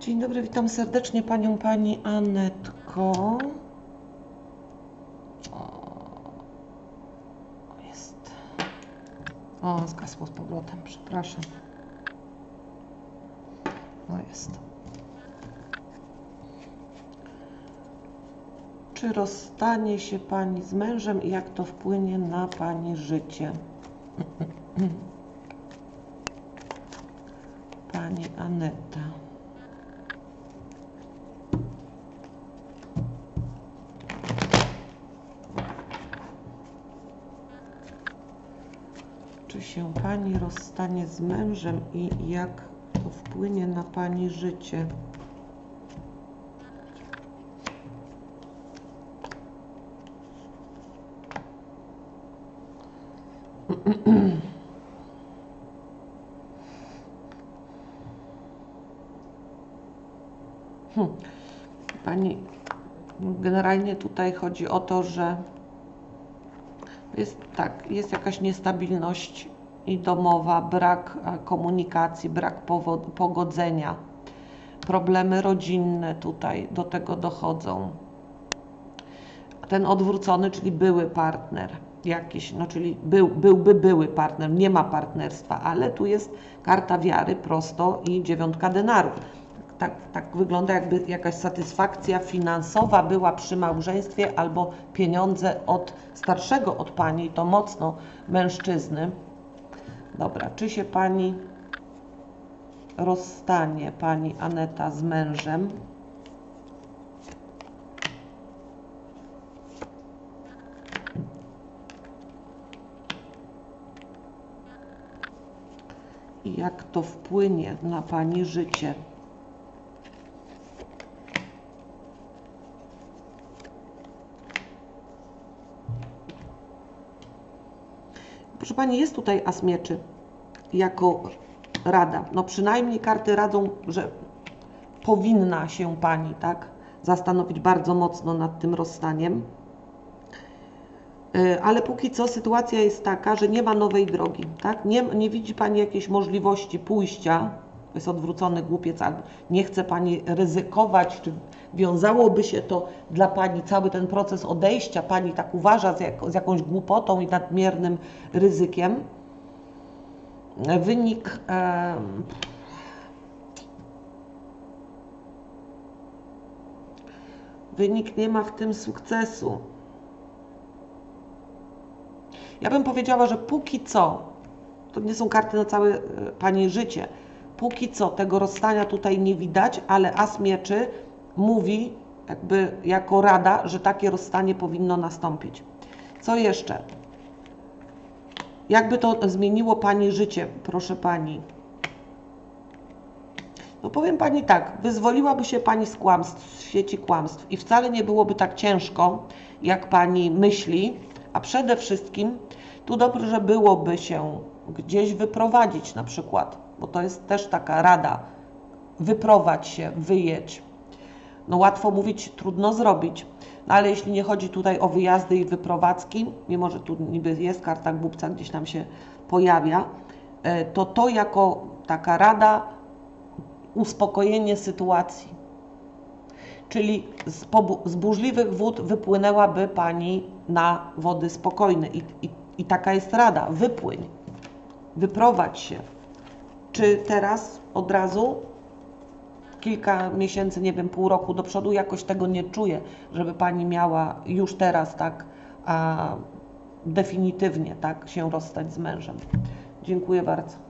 Dzień dobry, witam serdecznie Panią Pani Anetko. O, jest. O, zgasło z powrotem, przepraszam. No jest. Czy rozstanie się Pani z mężem i jak to wpłynie na Pani życie? Pani Aneta. Czy się Pani rozstanie z mężem i jak to wpłynie na Pani życie? Hmm. Pani, generalnie tutaj chodzi o to, że jest tak, jest jakaś niestabilność i domowa, brak e, komunikacji, brak pogodzenia, problemy rodzinne tutaj do tego dochodzą. Ten odwrócony, czyli były partner jakiś, no czyli był, byłby były partner, nie ma partnerstwa, ale tu jest karta wiary prosto i dziewiątka denarów. Tak, tak wygląda, jakby jakaś satysfakcja finansowa była przy małżeństwie albo pieniądze od starszego od pani, to mocno mężczyzny. Dobra, czy się pani rozstanie, pani Aneta, z mężem? I jak to wpłynie na pani życie? Proszę Pani, jest tutaj as mieczy jako rada. No przynajmniej karty radzą, że powinna się Pani, tak, zastanowić bardzo mocno nad tym rozstaniem. Y, Ale póki co sytuacja jest taka, że nie ma nowej drogi, tak? Nie, nie widzi Pani jakiejś możliwości pójścia, to jest odwrócony głupiec, albo nie chce Pani ryzykować, czy wiązałoby się to dla Pani cały ten proces odejścia, Pani tak uważa z, jak, z jakąś głupotą i nadmiernym ryzykiem. Wynik em, wynik nie ma w tym sukcesu. Ja bym powiedziała, że póki co, to nie są karty na całe e, Pani życie, póki co tego rozstania tutaj nie widać, ale as mieczy mówi jakby jako rada, że takie rozstanie powinno nastąpić. Co jeszcze? Jakby to zmieniło Pani życie, proszę Pani? No powiem Pani tak, wyzwoliłaby się Pani z kłamstw, z sieci kłamstw i wcale nie byłoby tak ciężko, jak Pani myśli, a przede wszystkim tu dobrze byłoby się gdzieś wyprowadzić na przykład, bo to jest też taka rada, wyprowadź się, wyjedź. No łatwo mówić, trudno zrobić. No ale jeśli nie chodzi tutaj o wyjazdy i wyprowadzki, mimo że tu niby jest karta głupca, gdzieś tam się pojawia, e, to to jako taka rada uspokojenie sytuacji. Czyli z, z burzliwych wód wypłynęłaby Pani na wody spokojne I, i, i taka jest rada, wypłyń, wyprowadź się. Czy teraz od razu kilka miesięcy, nie wiem, pół roku do przodu, jakoś tego nie czuję, żeby Pani miała już teraz tak a, definitywnie tak się rozstać z mężem. Dziękuję bardzo.